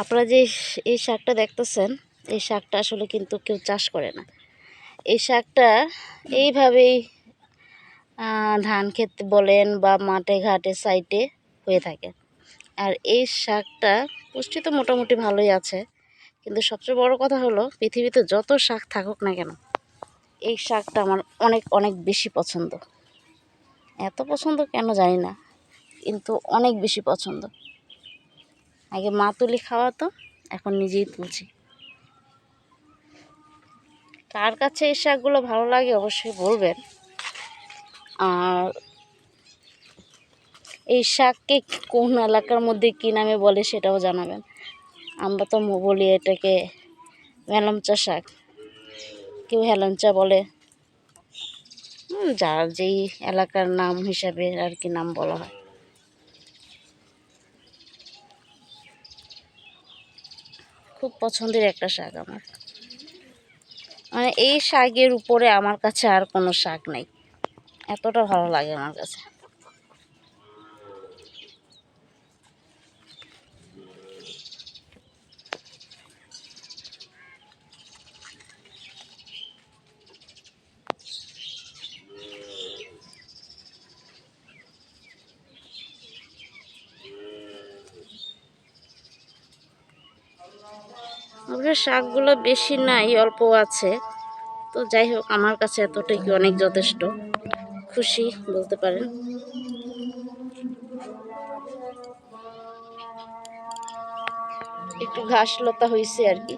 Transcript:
আপনারা যে এই শাকটা দেখতেছেন, এই শাকটা আসলে কিন্তু কেউ চাষ করে না। এই শাকটা এইভাবেই ধান ক্ষেত বলেন বা মাঠে, ঘাটে সাইটে হয়ে থাকে। আর এই শাকটা পুষ্টি তো মোটামুটি ভালোই আছে, কিন্তু সবচেয়ে বড় কথা হলো, পৃথিবীতে যত শাক থাকুক না কেন, এই শাকটা আমার অনেক অনেক বেশি পছন্দ। এত পছন্দ কেন জানি না, কিন্তু অনেক বেশি পছন্দ। আগে মা তুলি খাওয়াতো, এখন নিজেই তুলছি। কার কাছে এই শাকগুলো ভালো লাগে অবশ্যই বলবেন। আর এই শাককে কোন এলাকার মধ্যে কী নামে বলে সেটাও জানাবেন। আমরা তো বলি এটাকে হেলমচা শাক। কেউ হেলঞ্চা বলে। যার যেই এলাকার নাম হিসাবে আর কি নাম বলা হয়। খুব পছন্দের একটা শাক আমার। মানে এই শাকের উপরে আমার কাছে আর কোনো শাক নাই। এতটা ভালো লাগে আমার কাছে। অবশ্য শাকগুলো বেশি নাই, অল্প আছে। তো যাই হোক, আমার কাছে এতটাই কি অনেক যথেষ্ট। খুশি বলতে পারেন। একটু ঘাস লতা হয়েছে আর কি।